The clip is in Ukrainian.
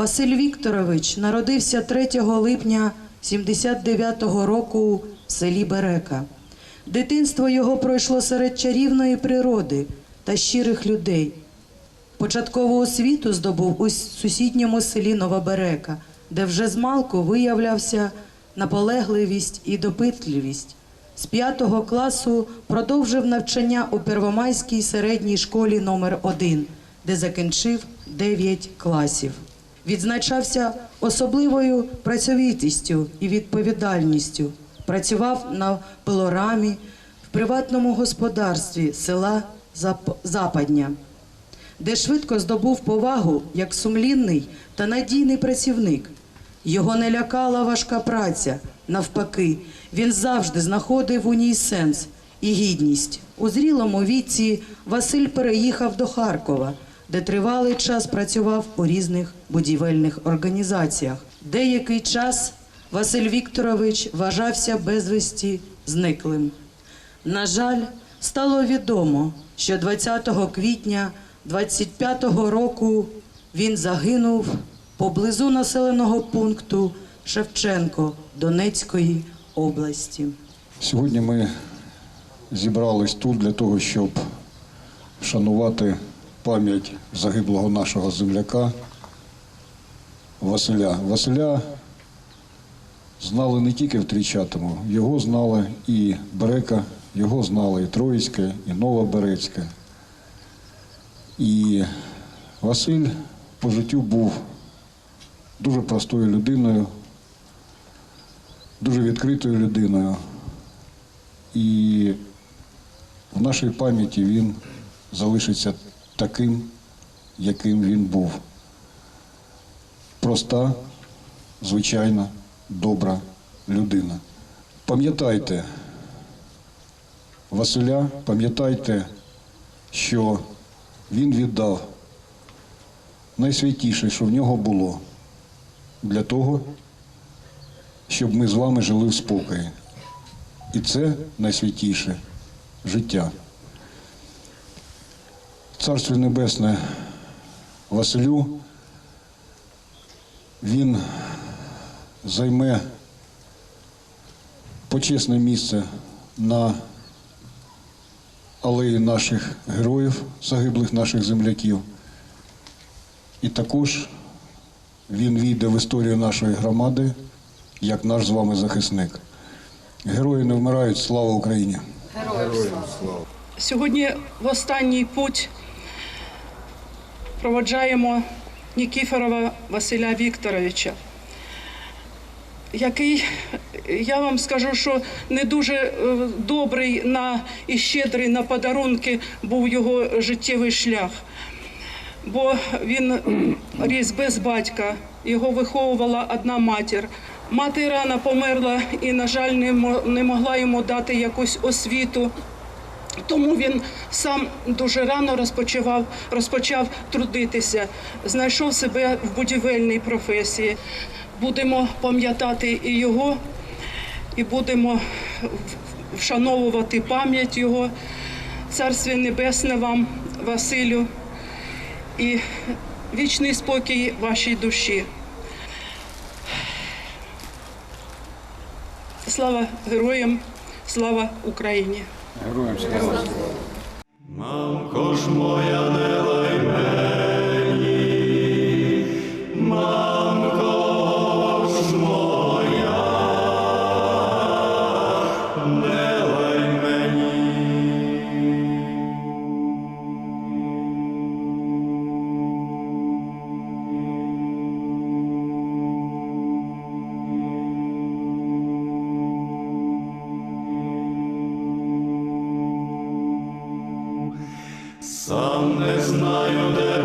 Василь Вікторович народився 3 липня 79-го року в селі Берека. Дитинство його пройшло серед чарівної природи та щирих людей. Початкову освіту здобув у сусідньому селі Новоберека, де вже змалку виявлявся наполегливість і допитливість. З п'ятого класу продовжив навчання у Первомайській середній школі номер 1 де закінчив 9 класів. Відзначався особливою працьовитістю і відповідальністю. Працював на пилорамі в приватному господарстві села Западня де швидко здобув повагу як сумлінний та надійний працівник. Його не лякала важка праця. Навпаки, він завжди знаходив у ній сенс і гідність. У зрілому віці Василь переїхав до Харкова, де тривалий час працював у різних будівельних організаціях. Деякий час Василь Вікторович вважався безвісті зниклим. На жаль, стало відомо, що 20 квітня 25-го року він загинув поблизу населеного пункту Шевченко Донецької області. Сьогодні ми зібрались тут для того, щоб вшанувати пам'ять загиблого нашого земляка Василя. Василя знали не тільки в Трійчатому, його знали і Берека, його знали і Троїцьке, і Новоберецьке. І Василь по життю був дуже простою людиною, дуже відкритою людиною. І в нашій пам'яті він залишиться таким, яким він був. Проста, звичайна, добра людина. Пам'ятайте Василя, пам'ятайте, що він віддав найсвятіше, що в нього було, для того, щоб ми з вами жили в спокої. І це найсвятіше життя. Царство Небесне Василю, він займе почесне місце на алеї наших героїв, загиблих наших земляків. І також він війде в історію нашої громади як наш з вами захисник. Герої не вмирають, слава Україні! Героям слава! Сьогодні в останній путь проводжаємо Нікіфорова Василя Вікторовича, який, я вам скажу, що не дуже е, добрий на і щедрий на подарунки був його життєвий шлях. Бо він ріс без батька, його виховувала одна матір. Мати рано померла і, на жаль, не могла йому дати якусь освіту. Тому він сам дуже рано розпочав, розпочав трудитися, знайшов себе в будівельній професії. Будемо пам'ятати і його, і будемо вшановувати пам'ять його. Царстві Небесне вам, Василю, і вічний спокій вашій душі. Слава героям, слава Україні! Мамко ж моя не лай мені, мамко ж моя, не Не знаю, де